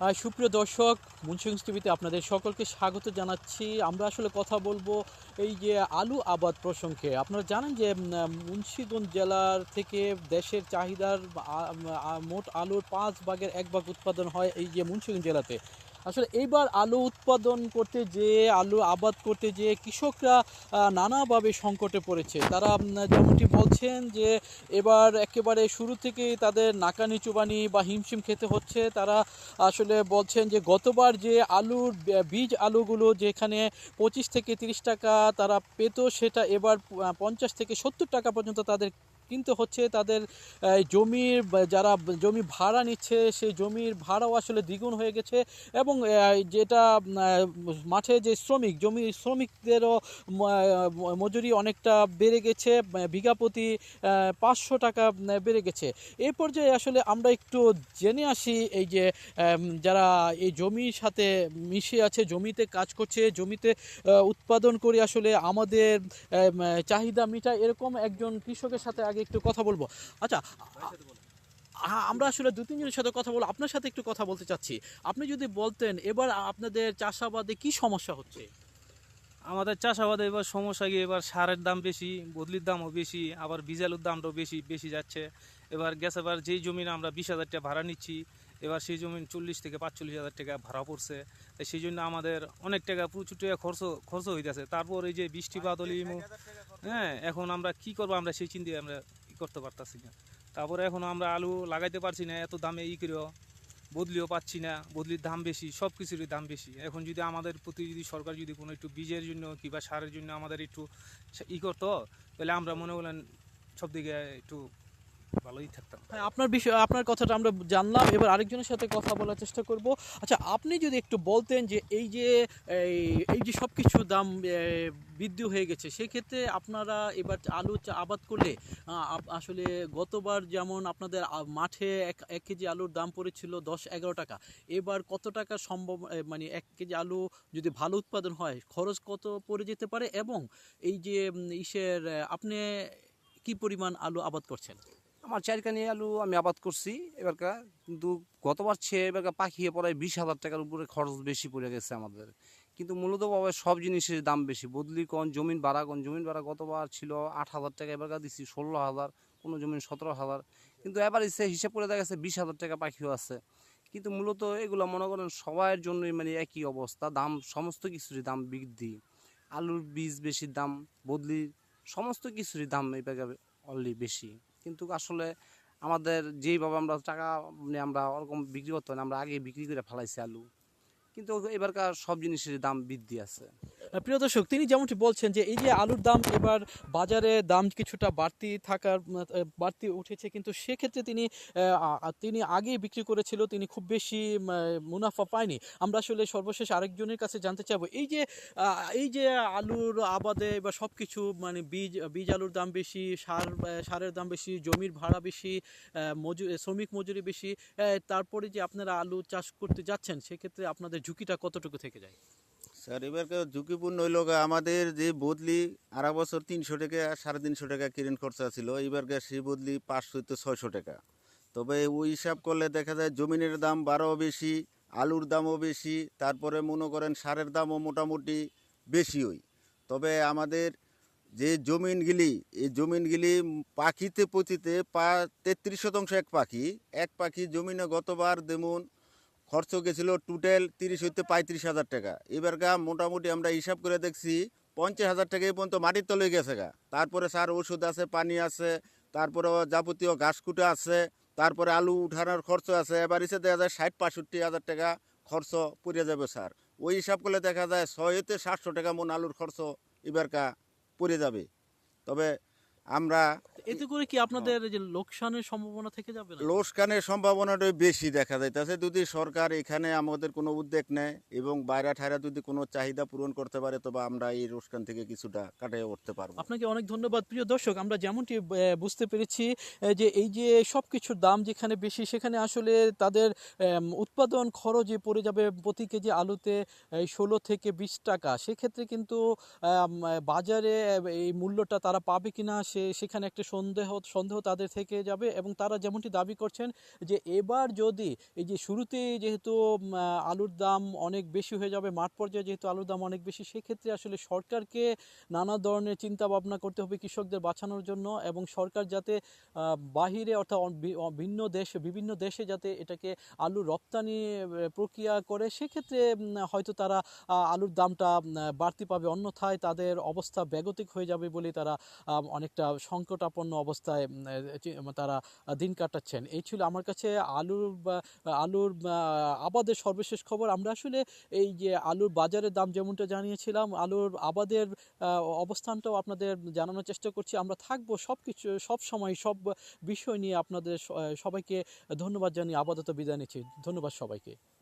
সুপ্রিয় দর্শক, মুন্সিগঞ্জ টিভিতে আপনাদের সকলকে স্বাগত জানাচ্ছি। আমরা আসলে কথা বলব এই যে আলু আবাদ প্রসঙ্গে। আপনারা জানেন যে মুন্সিগঞ্জ জেলার থেকে দেশের চাহিদার মোট আলুর পাঁচ ভাগের এক ভাগ উৎপাদন হয় এই যে মুন্সিগঞ্জ জেলাতে। আসলে এইবার আলু উৎপাদন করতে যে, আলু আবাদ করতে যে কৃষকরা নানাভাবে সংকটে পড়েছে। তারা যেমনটি বলছেন যে, এবার একেবারে শুরু থেকেই তাদের নাকানি চুবানি বা হিমশিম খেতে হচ্ছে। তারা আসলে বলছেন যে, গতবার যে আলুর বীজ আলুগুলো যেখানে পঁচিশ থেকে তিরিশ টাকা তারা পেত, সেটা এবার পঞ্চাশ থেকে সত্তর টাকা পর্যন্ত তাদের কিনতে হচ্ছে তাদের জমির যারা জমি ভাড়া নিচ্ছে সেই জমির ভাড়াও আসলে দ্বিগুণ হয়ে গেছে এবং যেটা মাঠে যে শ্রমিক জমি শ্রমিকদেরও মজুরি অনেকটা বেড়ে গেছে আহ, বিঘা প্রতি পাঁচশো টাকা বেড়ে গেছে। এই পর্যায়ে আসলে আমরা একটু জেনে আসি এই যে যারা এই জমির সাথে মিশে আছে জমিতে কাজ করছে জমিতে উৎপাদন করে আসলে আমাদের চাহিদা মিটায় এরকম একজন কৃষকের সাথে আগে একটু কথা বলব। আচ্ছা আমরা আসলে দু তিনজনের সাথে কথা বলব, আপনার সাথে একটু কথা বলতে চাচ্ছি। আপনি যদি বলতেন, এবার আপনাদের চাষাবাদে কি সমস্যা হচ্ছে? আমাদের চাষাবাদে এবার সমস্যা গিয়ে এবার সারের দাম বেশি, বদলির দামও বেশি, আবার বিজালুর দামটাও বেশি বেশি যাচ্ছে। এবার গ্যাস এবার যেই জমিনে আমরা বিশ হাজার টাকা ভাড়া নিচ্ছি এবার সেই জমিন চল্লিশ থেকে পাঁচচল্লিশ হাজার টাকা ভাড়া পড়ছে। তাই সেই জন্য আমাদের অনেক টাকা প্রচুর টাকা খরচ খরচ হইতেছে। তারপর এই যে বৃষ্টি বাদলি হ্যাঁ এখন আমরা কি করব? আমরা সেই চিন্তায় আমরা ই করতে পারতাছি না। তারপরে এখন আমরা আলু লাগাইতে পারছি না এত দামে ই করেও বদলিও পাচ্ছি না। বদলির দাম বেশি সব কিছুরই দাম বেশি। এখন যদি আমাদের প্রতি যদি সরকার যদি কোনো একটু বীজের জন্য কিংবা সারের জন্য আমাদের একটু ই করতো তাহলে আমরা মনে করলেন সব দিকে একটু ভালোই থাকতাম হ্যাঁ আপনার বিষয়, আপনার কথাটা আমরা জানলাম। এবার আরেকজনের সাথে কথা বলার চেষ্টা করব। আচ্ছা আপনি যদি একটু বলতেন যে এই যে এই যে সব কিছু দাম বৃদ্ধি হয়ে গেছে, সেক্ষেত্রে আপনারা এবার আলু আবাদ করলে আসলে গতবার যেমন আপনাদের মাঠে এক এক কেজি আলুর দাম পড়েছিল দশ, এগারো টাকা। এবার কত টাকা সম্ভব মানে এক কেজি আলু যদি ভালো উৎপাদন হয়, খরচ কত পড়ে যেতে পারে? এবং এই যে ইসের আপনি কি পরিমাণ আলু আবাদ করছেন? আমার চারকানি আলু আমি আবাদ করছি। এবারকার কিন্তু গতবার চেয়ে এবারকার পাখিয়ে পড়ায় বিশ হাজার টাকার উপরে খরচ বেশি পড়ে গেছে আমাদের। কিন্তু মূলত ভাবে সব জিনিসের দাম বেশি। বদলি কন জমিন ভাড়া কন জমিন ভাড়া গতবার ছিল আট হাজার টাকা, এবারকার দিচ্ছি ষোলো হাজার, কোনো জমিন সতেরো হাজার। কিন্তু এবার এসে হিসাব করে দেখা গেছে বিশ হাজার টাকা পাখিও আছে। কিন্তু মূলত এগুলো মনে করেন সবার জন্যই মানে একই অবস্থা। দাম সমস্ত কিছুরই দাম বৃদ্ধি। আলুর বীজ বেশি দাম বদলি সমস্ত কিছুরই দাম এবার অলরেডি বেশি। কিন্তু আসলে আমাদের যেইভাবে আমরা টাকা মানে আমরা ওরকম বিক্রি করতে না, আমরা আগে বিক্রি করে ফেলাইছি আলু। কিন্তু এবারকার সব জিনিসের দাম বৃদ্ধি আছে। প্রিয় দর্শক, তিনি যেমনটি বলছেন যে এই যে আলুর দাম এবার বাজারে দাম কিছুটা বাড়তি থাকার বাড়তি উঠেছে, কিন্তু সেক্ষেত্রে তিনি তিনি আগে বিক্রি করেছিল, তিনি খুব বেশি মুনাফা পায়নি। আমরা আসলে সর্বশেষ আরেকজনের কাছে জানতে চাইব, এই যে এই যে আলুর আবাদে বা সব কিছু মানে বীজ বীজ আলুর দাম বেশি, সার সারের দাম বেশি, জমির ভাড়া বেশি মজুর শ্রমিক মজুরি বেশি তারপরে যে আপনারা আলু চাষ করতে যাচ্ছেন, সেক্ষেত্রে আপনাদের ঝুঁকিটা কতটুকু থেকে যায়? স্যার এবারকার ঝুঁকিপূর্ণ হইল আমাদের যে বদলি আর বছর তিনশো টাকা, সাড়ে তিনশো টাকা কিরেন খরচা ছিল এইবারকার সেই বদলি পাঁচশো তো ছয়শো টাকা। তবে ওই হিসাব করলে দেখা যায় জমিনের দাম বারো বেশি, আলুর দামও বেশি, তারপরে মনে করেন সারের দামও মোটামুটি বেশি ওই। তবে আমাদের যে জমিনগুলি এই জমিনগুলি পাখিতে পচিতে পা তেত্রিশ শতাংশ এক পাখি এক পাখি জমিনে গতবার যেমন খরচ গেছিল টোটাল তিরিশ হইতে পঁয়ত্রিশ হাজার টাকা। এবার গা মোটামুটি আমরা হিসাব করে দেখছি, পঞ্চাশ হাজার টাকা এই পর্যন্ত মাটির তলে গেছে গা। তারপরে স্যার ওষুধ আছে, পানি আছে, তারপরে যাবতীয় ঘাস কুটা আছে, তারপরে আলু উঠানোর খরচ আছে, এবার এসে দেখা যায় ষাট পাঁষট্টি হাজার টাকা খরচ পড়ে যাবে স্যার ওই হিসাব করলে দেখা যায় ছয় হইতে সাতশো টাকা মন আলুর খরচ এবারকা পড়ে যাবে। তবে আমরা এতে করে কি আপনাদের যে লোকসানের সম্ভাবনা থেকে যাবে না লোকসানের সম্ভাবনাটাই বেশি দেখা যাইতেছে। যদি সরকার এখানে আমাদের কোনো উদ্যোগ নেয় এবং বাইরে ঠাইরা যদি কোনো চাহিদা পূরণ করতে পারে তবে আমরা এই লোকসান থেকে কিছুটা কাটিয়ে উঠতে পারব। আপনাকে অনেক ধন্যবাদ। প্রিয় দর্শক আমরা যেমনটি বুঝতে পেরেছি যে এই যে সব কিছুর দাম যেখানে বেশি সেখানে আসলে তাদের উৎপাদন খরচে পড়ে যাবে প্রতি কেজি আলুতে ষোলো থেকে বিশ টাকা। সেক্ষেত্রে কিন্তু বাজারে এই মূল্যটা তারা পাবে কিনা সে সেখানে একটা সন্দেহ সন্দেহ তাদের থেকে যাবে এবং তারা যেমনটি দাবি করছেন যে এবার যদি এই যে শুরুতে যেহেতু আলুর দাম অনেক বেশি হয়ে যাবে মাঠ পর্যায়ে যেহেতু আলুর দাম অনেক বেশি সেক্ষেত্রে আসলে সরকারকে নানা ধরনের চিন্তা ভাবনা করতে হবে কৃষকদের বাঁচানোর জন্য এবং সরকার যাতে বাহিরে অর্থাৎ ভিন্ন দেশে বিভিন্ন দেশে যাতে এটাকে আলু রপ্তানি প্রক্রিয়া করে সেক্ষেত্রে হয়তো তারা আলুর দামটা বাড়তি পাবে। অন্যথায় তাদের অবস্থা ব্যাগতিক হয়ে যাবে বলে তারা আহ, অনেকটা সংকটাপন্ন অবস্থায় তারা দিন কাটাচ্ছেন। এই ছিল আমার কাছে আলুর আলুর আবাদের সর্বশেষ খবর। আমরা আসলে এই যে আলুর বাজারের দাম যেমনটা জানিয়েছিলাম, আলুর আবাদের অবস্থানটাও আপনাদের জানানোর চেষ্টা করছি। আমরা থাকব সব কিছু সব সময় সব বিষয় নিয়ে আপনাদের সবাইকে ধন্যবাদ জানিয়ে আপাতত বিদায় নিচ্ছি। ধন্যবাদ সবাইকে।